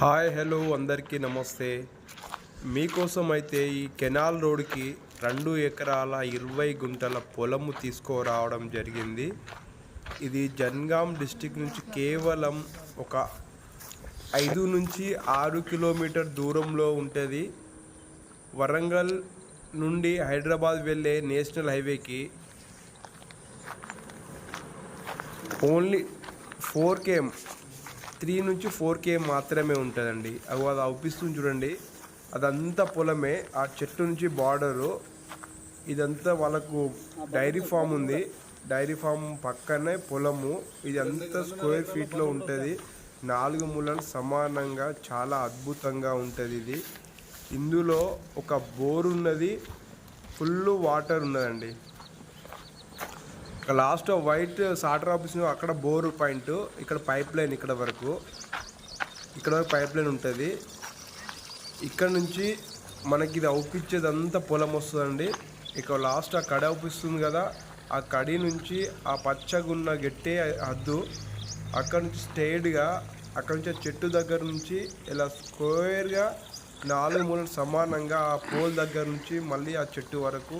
Hi hello అందరికీ నమస్తే. మీకోసం అయితే ఈ కెనాల్ రోడ్కి రెండు ఎకరాల ఇరవై గుంటల పొలము తీసుకురావడం జరిగింది. ఇది జన్గాం డిస్టిక్ నుంచి కేవలం ఒక ఐదు నుంచి ఆరు కిలోమీటర్ దూరంలో ఉంటుంది. వరంగల్ నుండి హైదరాబాద్ వెళ్ళే నేషనల్ హైవేకి ఓన్లీ ఫోర్ కేఎం త్రీ నుంచి ఫోర్ కే మాత్రమే ఉంటుందండి. అవి అది అవుపిస్తుంది చూడండి. అదంతా పొలమే. ఆ చెట్టు నుంచి బార్డరు. ఇదంతా వాళ్ళకు డైరీ ఫామ్ ఉంది. డైరీ ఫామ్ పక్కనే పొలము. ఇదంతా స్క్వేర్ ఫీట్లో ఉంటుంది. నాలుగు మూలలు సమానంగా చాలా అద్భుతంగా ఉంటుంది ఇది. ఇందులో ఒక బోర్ ఉన్నది. ఫుల్ వాటర్ ఉన్నదండి. లాస్ట్ వైట్ సాటర్ ఆఫీస్ అక్కడ బోర్ పాయింట్ ఇక్కడ పైప్ లైన్ ఇక్కడ వరకు. ఇక్కడ వరకు పైప్ లైన్ ఉంటుంది. ఇక్కడ నుంచి మనకి ఇది అవుపిచ్చేదంతా పొలం వస్తుందండి. ఇక లాస్ట్ ఆ కడ అవుపిస్తుంది కదా ఆ కడి నుంచి ఆ పచ్చగున్న గట్టే హద్దు. అక్కడ నుంచి స్ట్రైట్గా అక్కడ నుంచి ఆ చెట్టు దగ్గర నుంచి ఇలా స్క్వేర్గా నాలుగు మూలలు సమానంగా ఆ పోల్ దగ్గర నుంచి మళ్ళీ ఆ చెట్టు వరకు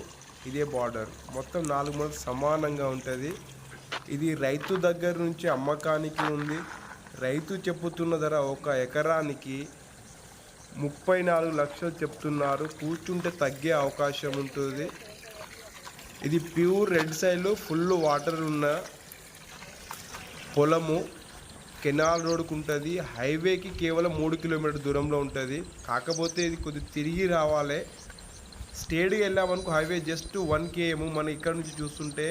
ఇదే బార్డర్ మొత్తం నాలుగు మూలలు సమానంగా ఉంటుంది. ఇది రైతు దగ్గర నుంచి అమ్మకానికి ఉంది. రైతు చెప్పుతున్న ధర ఒక ఎకరానికి ముప్పై నాలుగు లక్షలు చెప్తున్నారు. కూర్చుంటే తగ్గే అవకాశం ఉంటుంది. ఇది pure red side full water ఉన్న పొలము. కెనాల్ రోడ్కు ఉంటుంది. హైవేకి కేవలం మూడు కిలోమీటర్ దూరంలో ఉంటుంది. కాకపోతే ఇది కొద్ది తిరిగి రావాలి. స్టేట్గా వెళ్ళామనుకో హైవే జస్ట్ వన్ కేఎం మనం ఇక్కడ నుంచి చూస్తుంటే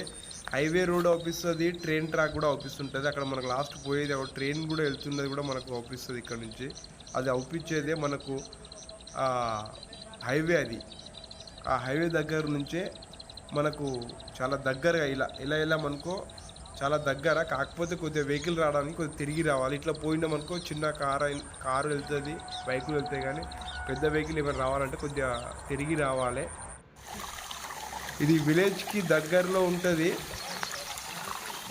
హైవే రోడ్ అవుపిస్తుంది ట్రైన్ ట్రాక్ కూడా అవుపిస్తుంటుంది అక్కడ మనకు లాస్ట్ పోయేది ట్రైన్ కూడా వెళ్తున్నది కూడా మనకు అవుపిస్తుంది ఇక్కడ నుంచి. అది అవుపించేదే మనకు హైవే అది. ఆ హైవే దగ్గర నుంచే మనకు చాలా దగ్గరగా ఇలా ఇలా ఇలా మనకు చాలా దగ్గర కాకపోతే కొద్దిగా వెహికల్ రావడానికి కొద్దిగా తిరిగి రావాలి. ఇట్లా పోయినామనుకో చిన్న కార్ కారు వెళ్తుంది బైకులు వెళ్తాయి కానీ పెద్ద వెహికల్ ఏమైనా రావాలంటే కొద్దిగా తిరిగి రావాలి. ఇది విలేజ్కి దగ్గరలో ఉంటుంది.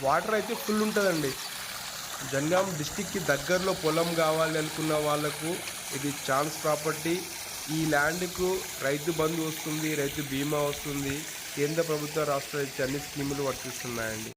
వాటర్ అయితే ఫుల్ ఉంటుందండి. జంగాం డిస్టిక్కి దగ్గరలో పొలం కావాలి అనుకున్న వాళ్ళకు ఇది ఛాన్స్ ప్రాపర్టీ. ఈ ల్యాండ్కు రైతు బంధు వస్తుంది రైతు బీమా వస్తుంది. కేంద్ర ప్రభుత్వ రాష్ట్ర అన్ని స్కీములు వర్తిస్తున్నాయండి.